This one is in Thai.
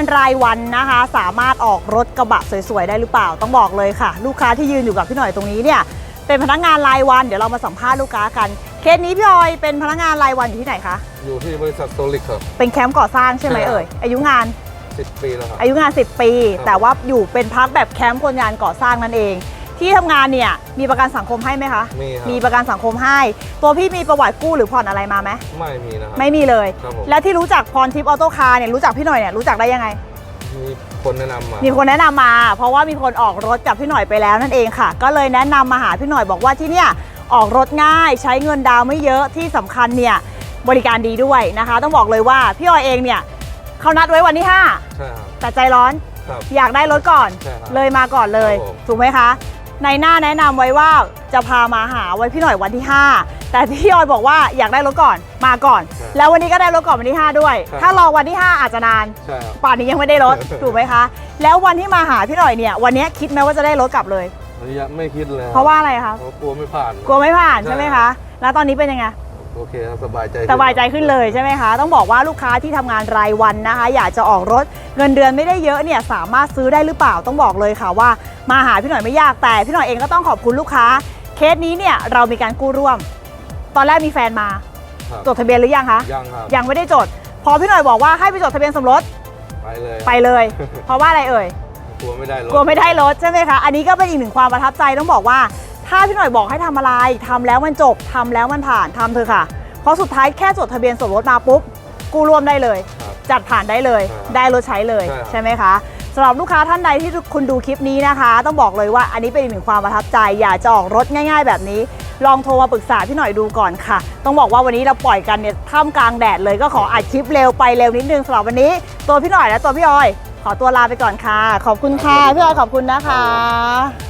านรายวันนะคะ สามารถออกรถกระบะสวยๆได้หรือเปล่าต้องบอกเลยค่ะ ลูกค้าที่ยืนอยู่กับพี่หน่อยตรงนี้เนี่ยเป็นพนักงานรายวันเดี๋ยวเรามาสัมภาษณ์ลูกค้ากันเคสนี้พี่ออยเป็นพนักงานรายวันอยู่ที่ไหนคะอยู่ที่บริษัทโซลิกครับเป็นแคมป์ก่อสร้างใช่ไหมใช่ครับเอ่ยอายุงาน 10 ปีแล้วครับอายุงาน 10 ปีครับแต่ว่าอยู่เป็นพักแบบแคมป์คนงานก่อสร้างนั่นเอง ที่ทำงานเนี่ยมีประกันสังคมให้ไหมคะ มีครับ มีประกันสังคมให้ ตัวพี่มีประวัติกู้หรือผ่อนอะไรมาไหมไม่มีนะครับ ไม่มีเลย ครับผม และที่รู้จักพรทิปออโต้คาร์เนี่ยรู้จักพี่หน่อยเนี่ยรู้จักได้ยังไง มีคนแนะนำมามีคนแนะนำมา เพราะว่ามีคนออกรถกับพี่หน่อยไปแล้วนั่นเองค่ะ ก็เลยแนะนำมาหาพี่หน่อยบอกว่าที่เนี่ยออกรถง่าย ใช้เงินดาวน์ไม่เยอะที่สำคัญเนี่ยบริการดีด้วยนะคะ ต้องบอกเลยว่าพี่ออยเองเนี่ยเขานัดไว้วันที่ใช่ครับ5แต่ใจร้อน ครับ อยากได้รถก่อน ใช่ครับเลยมาก่อนเลย ครับผม ถูกไหมคะ ในหน้าแนะนำไว้ว่าจะพามาหาไว้พี่หน่อยวันที่ 5 แต่พี่ออยบอกว่าอยากได้รถก่อนมาก่อน แล้ววันนี้ก็ได้รถก่อนวันที่ 5 ด้วย ถ้ารอวันที่ 5 อาจจะนานใช่ครับป่านนี้ยังไม่ได้รถถูกไหมคะ แล้ววันที่มาหาพี่หน่อยเนี่ยวันนี้คิดไหมว่าจะได้รถกลับเลยระยะไม่คิดเลยคบเพราะว่าอะไรคะเพราะกลัวไม่ผ่าน กลัวไม่ผ่านใช่ใช่ไหมคะ แล้วตอนนี้เป็นยังไง โอเคครับสบายใจสบายใจขึ้นเลยใช่ไหมคะ ต้องบอกว่าลูกค้าที่ทำงานรายวันนะคะ อยากจะออกรถเงินเดือนไม่ได้เยอะเนี่ยสามารถซื้อได้หรือเปล่าต้องบอกเลยค่ะว่า มาหาพี่หน่อยไม่ยากแต่พี่หน่อยเองก็ต้องขอบคุณลูกค้า เคสนี้เนี่ยเรามีการกู้ร่วม ตอนแรกมีแฟนมาครับจดทะเบียนหรือยังคะยังครับยังไม่ได้จด พอพี่หน่อยบอกว่าให้ไปจดทะเบียนสมรสไปเลยไปเลย เพราะว่าอะไรเอ่ยกลัวไม่ได้รถกลัวไม่ได้รถใช่ไหมคะอันนี้ก็เป็นอีกหนึ่งความประทับใจต้องบอกว่า ถ้าพี่หน่อยบอกให้ทำอะไรทำแล้วมันจบทำแล้วมันผ่านทำเถอะค่ะ เพราะสุดท้ายแค่จดทะเบียนสมรสมาปุ๊บกู้ร่วมได้เลยครับจัดผ่านได้เลยใช่ครับได้รถใช้เลยใช่ครับใช่ไหมคะสำหรับลูกค้าท่านใดที่คุณดูคลิปนี้นะคะ ต้องบอกเลยว่าอันนี้เป็นอีกหนึ่งความประทับใจ อยากจะออกรถง่าย ๆ แบบนี้ ลองโทรมาปรึกษาพี่หน่อยดูก่อนค่ะ ต้องบอกว่าวันนี้เราปล่อยกันเนี่ยท่ามกลางแดดเลยก็ขออัดคลิปเร็วไปเร็วนิดนึงสำหรับวันนี้ ตัวพี่หน่อยและตัวพี่ออย ขอตัวลาไปก่อนค่ะ ขอบคุณค่ะพี่ออยขอบคุณนะคะ